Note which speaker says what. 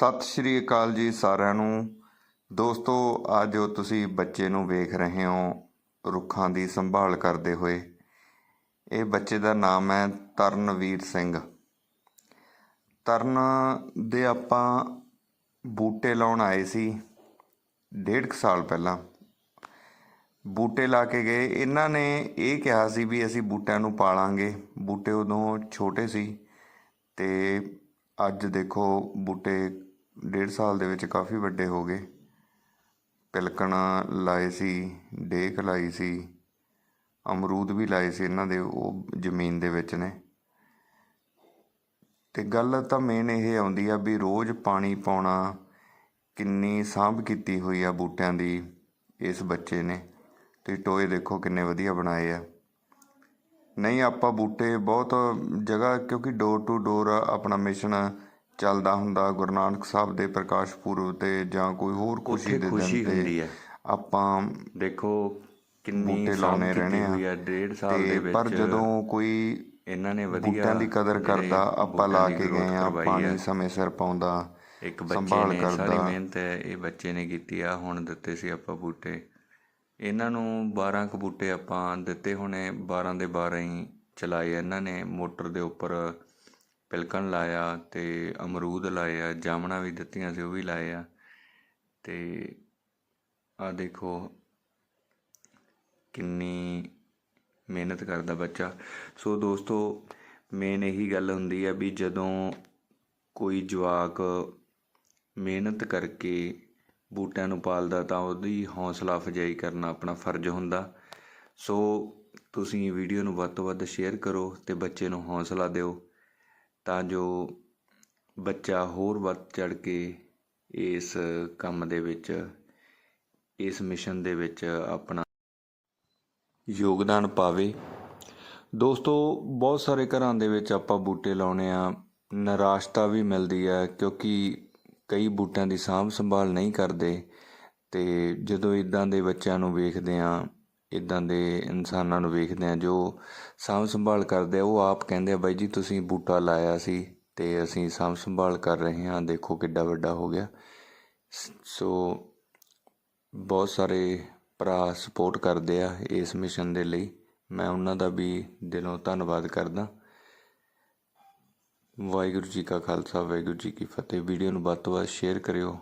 Speaker 1: ਸਤਿ ਸ਼੍ਰੀ ਅਕਾਲ ਜੀ ਸਾਰਿਆਂ ਨੂੰ। ਦੋਸਤੋ, ਅੱਜ ਜੋ ਤੁਸੀਂ ਬੱਚੇ ਨੂੰ ਵੇਖ ਰਹੇ ਹੋ ਰੁੱਖਾਂ ਦੀ ਸੰਭਾਲ ਕਰਦੇ ਹੋਏ। ਇਹ ਬੱਚੇ ਦਾ ਨਾਮ ਹੈ ਤਰਨਵੀਰ ਸਿੰਘ। ਤਰਨ ਦੇ ਆਪਾਂ ਬੂਟੇ ਲਾਉਣ ਆਏ ਸੀ ਡੇਢ ਕੁ ਸਾਲ ਪਹਿਲਾਂ। ਬੂਟੇ ਲਾ ਕੇ ਗਏ। ਇਹਨਾਂ ਨੇ ਇਹ ਕਿਹਾ ਸੀ ਵੀ ਅਸੀਂ ਬੂਟਿਆਂ ਨੂੰ ਪਾਲਾਂਗੇ। ਬੂਟੇ ਉਦੋਂ ਛੋਟੇ ਸੀ ਤੇ ਅੱਜ ਦੇਖੋ ਬੂਟੇ ਡੇਢ ਸਾਲ ਦੇ ਵਿੱਚ ਕਾਫੀ ਵੱਡੇ ਹੋ ਗਏ। ਪਿਲਕਣ ਲਾਏ ਸੀ, ਡੇਕ ਲਾਈ ਸੀ, ਅਮਰੂਦ ਵੀ ਲਾਏ ਸੀ ਇਹਨਾਂ ਦੇ ਉਹ ਜ਼ਮੀਨ ਦੇ ਵਿੱਚ ਨੇ। ਤੇ ਗੱਲ ਤਾਂ ਮੇਨ ਇਹ ਆਉਂਦੀ ਆ ਵੀ ਰੋਜ਼ ਪਾਣੀ ਪਾਉਣਾ ਕਿੰਨੀ ਸਾਂਭ ਕੀਤੀ ਹੋਈ ਆ ਬੂਟਿਆਂ ਦੀ ਇਸ ਬੱਚੇ ਨੇ। ਤੇ ਟੋਏ ਦੇਖੋ ਕਿੰਨੇ ਵਧੀਆ ਬਣਾਏ ਆ। ਨਹੀਂ, ਆਪਾਂ ਬੂਟੇ ਬਹੁਤ ਜਗ੍ਹਾ ਕਿਉਂਕਿ ਡੋਰ ਟੂ ਡੋਰ ਆਪਣਾ ਮਿਸ਼ਨ ਚੱਲਦਾ ਹੁੰਦਾ ਗੁਰੂ ਨਾਨਕ ਸਾਹਿਬ ਦੇ ਪ੍ਰਕਾਸ਼ ਪੁਰਬ ਤੇ ਜਾਂ ਕੋਈ ਹੋਰ ਖੁਸ਼ੀ ਦੇ
Speaker 2: ਖੁਸ਼ੀ
Speaker 1: ਦਿਨ
Speaker 2: ਹੁੰਦੀ
Speaker 1: ਤੇ
Speaker 2: ਹੈ।
Speaker 1: ਆਪਾਂ
Speaker 2: ਦੇਖੋ ਕਿੰਨੀ
Speaker 1: ਬੂਟੇ ਲਾਉਣੇ ਰਹਿਣੇ ਆ
Speaker 2: ਡੇਢ ਸਾਲ ਦੇ
Speaker 1: ਤੇ
Speaker 2: ਵਿੱਚ
Speaker 1: ਪਰ ਜਦੋਂ ਕੋਈ
Speaker 2: ਇਹਨਾਂ ਨੇ ਵਧੀਆ
Speaker 1: ਬੂਟਿਆਂ ਦੀ ਕਦਰ
Speaker 2: ਜਿਹੜੇ
Speaker 1: ਕਰਦਾ ਆਪਾਂ
Speaker 2: ਬੂਟਿਆਂ
Speaker 1: ਲਾ
Speaker 2: ਦੀ
Speaker 1: ਕੇ
Speaker 2: growth
Speaker 1: ਗਏ ਆ
Speaker 2: ਕਰਵਾਈ
Speaker 1: ਪਾਣੀ ਸਮੇਂ ਸਿਰ ਪਾਉਂਦਾ
Speaker 2: ਇੱਕ ਬੱਚੇ
Speaker 1: ਸੰਭਾਲ
Speaker 2: ਨੇ ਸਾਰੀ
Speaker 1: ਕਰਦਾ।
Speaker 2: ਮਿਹਨਤ ਹੈ ਇਹ ਬੱਚੇ ਨੇ ਕੀਤੀ ਆ ਹੁਣ ਦਿੱਤੇ ਸੀ ਆਪਾਂ ਬੂਟੇ। ਇਹਨਾਂ ਨੂੰ 12 ਕੁ ਬੂਟੇ ਆਪਾਂ ਦਿੱਤੇ ਹੋਣੇ 12 ਦੇ 12 ਹੀ ਚਲਾਏ ਇਹਨਾਂ ਨੇ ਮੋਟਰ ਦੇ ਉੱਪਰ ਪਿਲਕਣ ਲਾਇਆ ਤੇ ਅਮਰੂਦ ਲਾਇਆ ਆ ਜਾਮਣਾ ਵੀ ਦਿੱਤੀਆਂ ਸੀ, ਉਹ ਵੀ ਲਾਏ ਆ। ਤੇ ਆ ਦੇਖੋ ਕਿੰਨੀ ਮਿਹਨਤ ਕਰਦਾ ਬੱਚਾ। ਸੋ ਦੋਸਤੋ ਮੇਨ ਇਹੀ ਗੱਲ ਹੁੰਦੀ ਆ ਵੀ ਜਦੋਂ ਕੋਈ ਜਵਾਕ ਮਿਹਨਤ ਕਰਕੇ ਬੂਟਿਆਂ ਨੂੰ ਪਾਲਦਾ ਤਾਂ ਉਹਦੀ ਹੌਸਲਾ ਅਫਜ਼ਾਈ ਕਰਨਾ ਆਪਣਾ ਫਰਜ਼ ਹੁੰਦਾ। ਸੋ ਤੁਸੀਂ ਵੀਡੀਓ ਨੂੰ ਵੱਧ ਤੋਂ ਵੱਧ ਸ਼ੇਅਰ ਕਰੋ ਤੇ ਬੱਚੇ ਨੂੰ ਹੌਸਲਾ ਦਿਓ। ਤਾਂ ਜੋ ਬੱਚਾ ਹੋਰ ਵੱਧ ਚੜ੍ਹ ਕੇ ਇਸ ਕੰਮ ਦੇ ਵਿੱਚ, ਇਸ ਮਿਸ਼ਨ ਦੇ ਵਿੱਚ ਆਪਣਾ ਯੋਗਦਾਨ ਪਾਵੇ। ਦੋਸਤੋ, ਬਹੁਤ ਸਾਰੇ ਘਰਾਂ ਦੇ ਵਿੱਚ ਆਪਾਂ ਬੂਟੇ ਲਾਉਣੇ ਆ। ਨਿਰਾਸ਼ਤਾ ਵੀ ਮਿਲਦੀ ਹੈ ਕਿਉਂਕਿ ਕਈ ਬੂਟਿਆਂ ਦੀ ਸਾਂਭ ਸੰਭਾਲ ਨਹੀਂ ਕਰਦੇ ਤੇ ਜਦੋਂ ਇਦਾਂ ਦੇ ਬੱਚਿਆਂ ਨੂੰ ਵੇਖਦੇ ਆ ਇੱਦਾਂ ਦੇ ਇਨਸਾਨਾਂ ਨੂੰ ਵੇਖਦੇ ਹਾਂ, ਜੋ ਸਾਂਭ ਸੰਭਾਲ ਕਰਦੇ ਆ, ਉਹ ਆਪ ਕਹਿੰਦੇ ਆ, ਬਾਈ ਜੀ, ਤੁਸੀਂ ਬੂਟਾ ਲਾਇਆ ਸੀ ਤੇ ਅਸੀਂ ਸਾਂਭ ਸੰਭਾਲ ਕਰ ਰਹੇ ਹਾਂ, ਦੇਖੋ ਕਿੱਡਾ ਵੱਡਾ ਹੋ ਗਿਆ। ਸ- ਸੋ ਬਹੁਤ ਸਾਰੇ ਭਰਾ ਸਪੋਰਟ ਕਰਦੇ ਆ ਇਸ ਮਿਸ਼ਨ ਦੇ ਲਈ। ਮੈਂ ਉਹਨਾਂ ਦਾ ਵੀ ਦਿਲੋਂ ਧੰਨਵਾਦ ਕਰਦਾ। ਵਾਹਿਗੁਰੂ ਜੀ ਕਾ ਖਾਲਸਾ, ਵਾਹਿਗੁਰੂ ਜੀ ਕੀ ਫਤਿਹ। ਵੀਡੀਓ ਨੂੰ ਵੱਧ ਤੋਂ ਵੱਧ ਸ਼ੇਅਰ ਕਰਿਓ।